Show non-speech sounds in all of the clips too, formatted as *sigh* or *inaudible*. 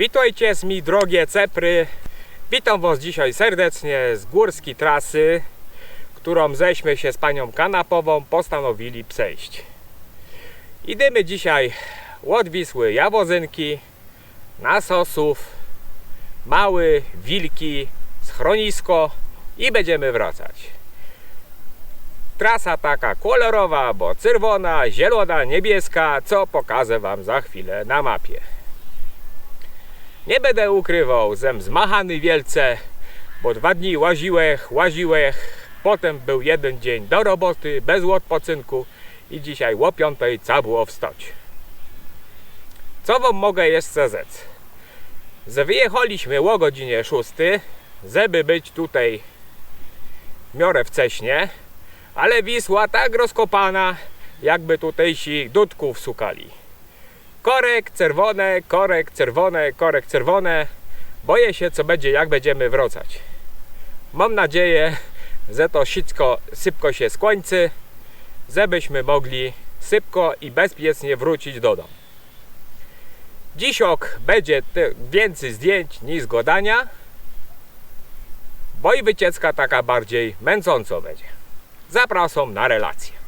Witajcie z mi drogie cepry. Witam Was dzisiaj serdecznie z górskiej trasy, którą ześmy się z panią kanapową postanowili przejść. Idziemy dzisiaj od Wisły Jawozynki, Nasosów, Mały, Wilki, Schronisko i będziemy wracać. Trasa taka kolorowa, bo czerwona, zielona, niebieska, co pokażę Wam za chwilę na mapie. Nie będę ukrywał, zem zmachany wielce, bo dwa dni łaziłech, łaziłech, potem był jeden dzień do roboty, bez odpoczynku i dzisiaj o piątej było wstać. Co wam mogę jeszcze rzec? Że wyjechaliśmy o godzinie 6, żeby być tutaj w miarę wcześnie, ale Wisła tak rozkopana, jakby tutejsi dudków sukali. Korek czerwone, korek czerwone, korek czerwone. Boję się, co będzie, jak będziemy wracać. Mam nadzieję, że to wszystko szybko się skończy, żebyśmy mogli szybko i bezpiecznie wrócić do domu. Dzisiok będzie więcej zdjęć niż gadania, bo i wycieczka taka bardziej męcząca będzie. Zapraszam na relację.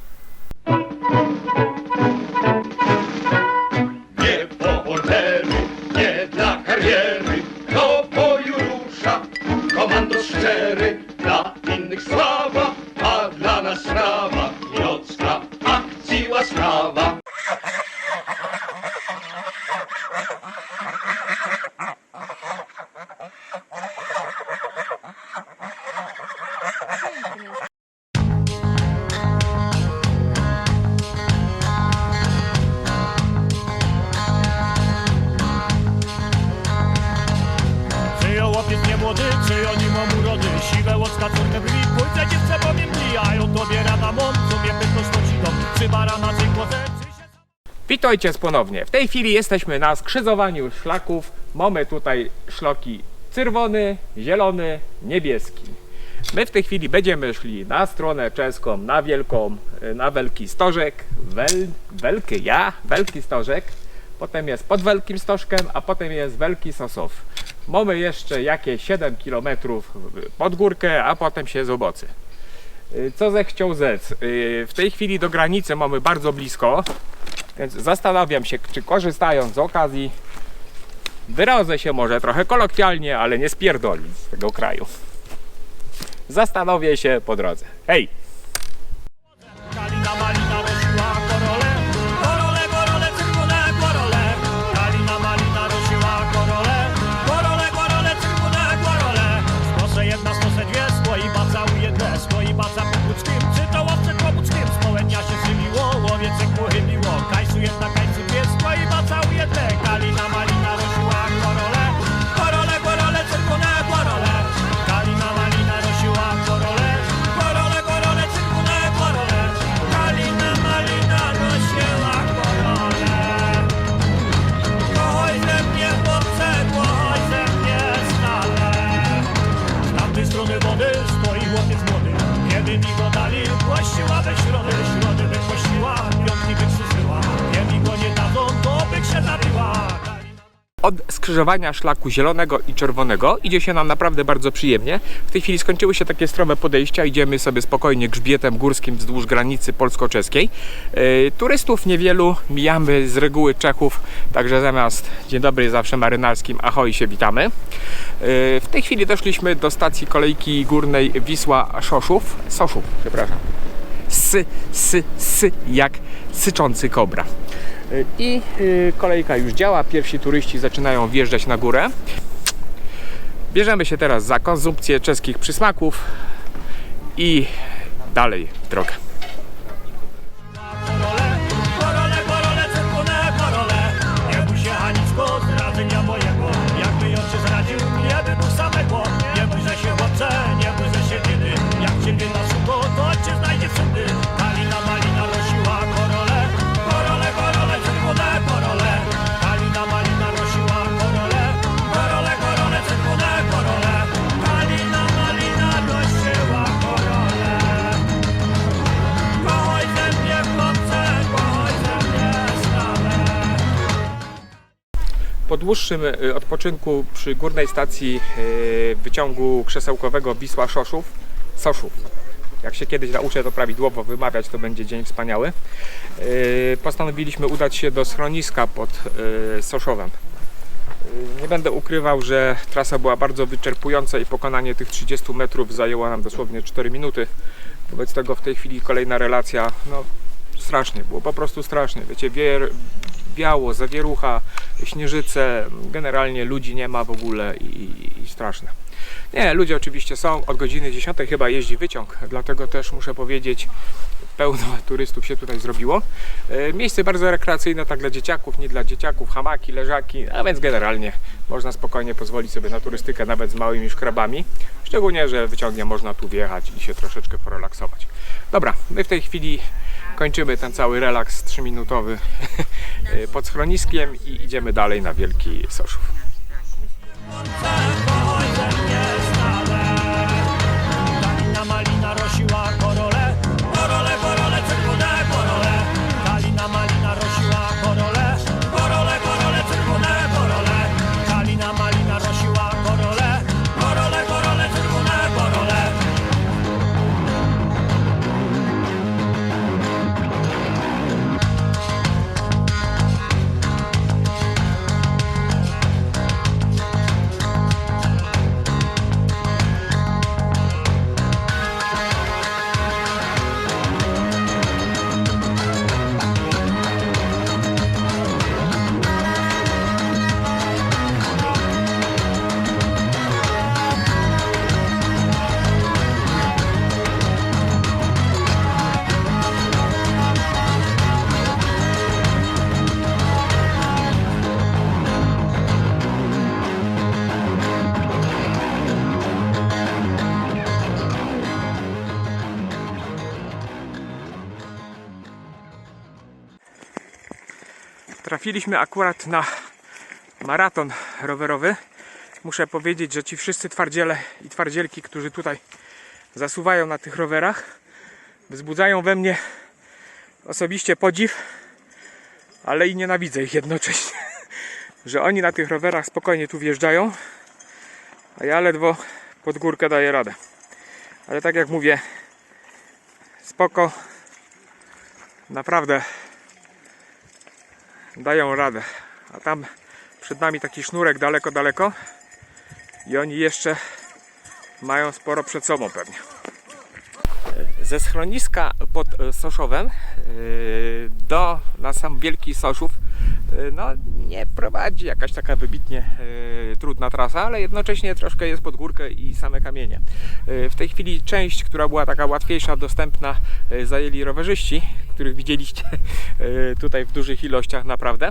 Witajcie ponownie. W tej chwili jesteśmy na skrzyżowaniu szlaków. Mamy tutaj szlaki czerwony, zielony, niebieski. My w tej chwili będziemy szli na stronę czeską, na wielką, y, na Wielki Stożek, Wel, Wielki ja, Wielki Stożek. Potem jest pod Wielkim Stożkiem, a potem jest Wielki Sosow. Mamy jeszcze jakieś 7 km pod górkę, a potem się z obocy. Y, Co zechciał zec? Y, W tej chwili do granicy mamy bardzo blisko, więc zastanawiam się, czy korzystając z okazji, wyrażę się może trochę kolokwialnie, ale nie spierdolić z tego kraju. Zastanowię się po drodze. Hej! Od skrzyżowania szlaku zielonego i czerwonego idzie się nam naprawdę bardzo przyjemnie. W tej chwili skończyły się takie strowe podejścia, idziemy sobie spokojnie grzbietem górskim wzdłuż granicy polsko-czeskiej. E, turystów niewielu, mijamy z reguły Czechów, także zamiast dzień dobry zawsze marynarskim ahoj się witamy. E, w tej chwili doszliśmy do stacji kolejki górnej Wisła-Szoszów, Soszów, przepraszam. Sy, sy, sy, jak syczący kobra. I y, kolejka już działa, pierwsi turyści zaczynają wjeżdżać na górę. Bierzemy się teraz za konsumpcję czeskich przysmaków i dalej drogę. Dłuższym y, odpoczynku przy górnej stacji y, wyciągu krzesełkowego Wisła Szoszów, Soszów. Jak się kiedyś nauczę to prawidłowo wymawiać, to będzie dzień wspaniały. Y, Postanowiliśmy udać się do schroniska pod Soszowem. Nie będę ukrywał, że trasa była bardzo wyczerpująca i pokonanie tych 30 metrów zajęło nam dosłownie 4 minuty. Wobec tego w tej chwili kolejna relacja, no strasznie, było po prostu strasznie. Wiecie, biało, zawierucha, śnieżyce, generalnie ludzi nie ma w ogóle i, i straszne. Nie, ludzie oczywiście są, od godziny 10 chyba jeździ wyciąg, dlatego też muszę powiedzieć, pełno *laughs* turystów się tutaj zrobiło. E, Miejsce bardzo rekreacyjne, tak dla dzieciaków, nie dla dzieciaków, hamaki, leżaki, a więc generalnie można spokojnie pozwolić sobie na turystykę nawet z małymi szkrabami. Szczególnie, że wyciągnie można tu wjechać i się troszeczkę porelaksować. Dobra, my w tej chwili kończymy ten cały relaks 3-minutowy *laughs* pod schroniskiem i idziemy dalej na Wielki Soszów. Trafiliśmy akurat na maraton rowerowy. Muszę powiedzieć, że ci wszyscy twardziele i twardzielki, którzy tutaj zasuwają na tych rowerach, wzbudzają we mnie osobiście podziw, ale i nienawidzę ich jednocześnie. *laughs* Że oni na tych rowerach spokojnie tu wjeżdżają, a ja ledwo pod górkę daję radę. Ale tak jak mówię, spoko. Naprawdę dają radę. A tam przed nami taki sznurek daleko, daleko i oni jeszcze mają sporo przed sobą pewnie. Ze schroniska pod e, Soszowem e, do na sam Wielki Soszów no, nie prowadzi jakaś taka wybitnie e, trudna trasa, ale jednocześnie troszkę jest pod górkę i same kamienie. E, W tej chwili część, która była taka łatwiejsza, dostępna, e, zajęli rowerzyści, których widzieliście *laughs* e, tutaj w dużych ilościach naprawdę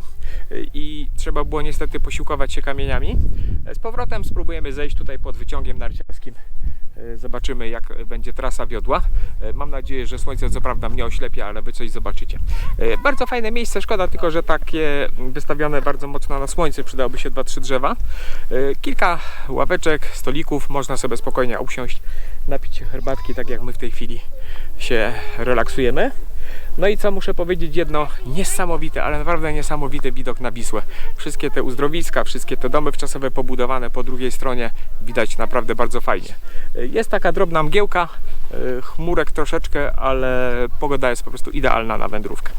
E, i trzeba było niestety posiłkować się kamieniami. E, Z powrotem spróbujemy zejść tutaj pod wyciągiem narciarskim E, Zobaczymy, jak będzie trasa wiodła. E, Mam nadzieję, że słońce co prawda mnie oślepia, ale wy coś zobaczycie. E, Bardzo fajne miejsce, szkoda tylko, że takie wystawione bardzo mocno na słońce. Przydałoby się 2-3 drzewa. E, Kilka ławeczek, stolików, można sobie spokojnie usiąść, napić herbatki, tak jak my w tej chwili się relaksujemy. No i co muszę powiedzieć, jedno niesamowite, ale naprawdę niesamowity widok na Wisłę. Wszystkie te uzdrowiska, wszystkie te domy wczasowe pobudowane po drugiej stronie widać naprawdę bardzo fajnie. Jest taka drobna mgiełka, e, chmurek troszeczkę, ale pogoda jest po prostu idealna na wędrówkę.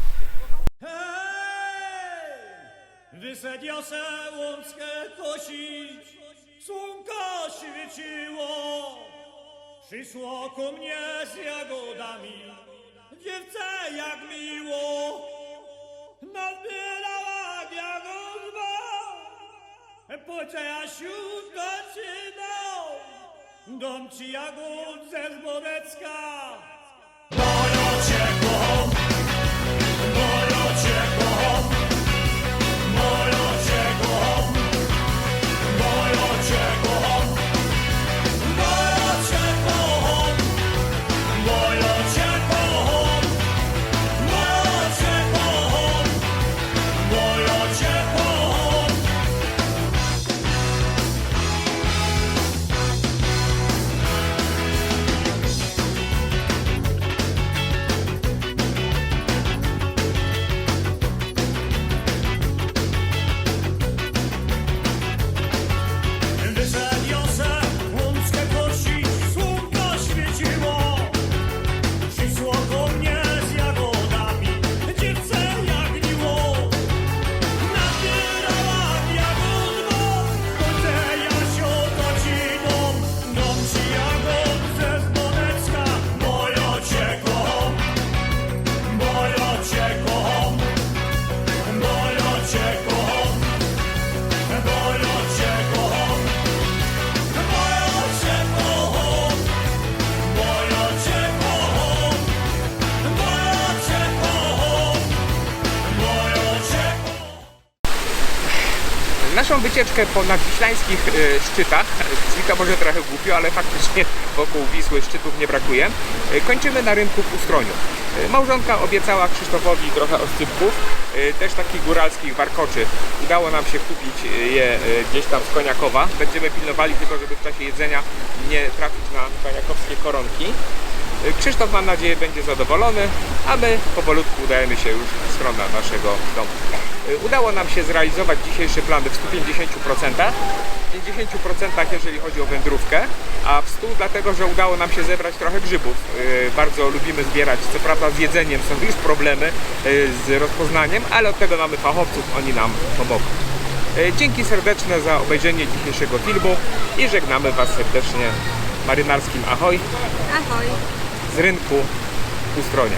Słonko świeciło. Przyszło ku mnie z jagodami, dziewczę jak miło. Nabierała jagodba, pociasiu dociną, dom ci jagód ze Zbodecka. Wycieczkę po nadwiślańskich e, szczytach, to może trochę głupio, ale faktycznie wokół Wisły szczytów nie brakuje, e, kończymy na rynku w Ustroniu. E, Małżonka obiecała Krzysztofowi trochę oscypków, też takich góralskich warkoczy. Udało nam się kupić je gdzieś tam z Koniakowa. Będziemy pilnowali tylko, żeby w czasie jedzenia nie trafić na koniakowskie koronki. Krzysztof mam nadzieję będzie zadowolony, a my powolutku udajemy się już w stronę naszego domu. E, Udało nam się zrealizować dzisiejsze plany w 150%. 50% jeżeli chodzi o wędrówkę, a w 100 dlatego, że udało nam się zebrać trochę grzybów. Yy, Bardzo lubimy zbierać, co prawda z jedzeniem są już problemy yy, z rozpoznaniem, ale od tego mamy fachowców, oni nam pomogą. Dzięki serdeczne za obejrzenie dzisiejszego filmu i żegnamy Was serdecznie marynarskim ahoj Ahoj. z rynku Ustronia.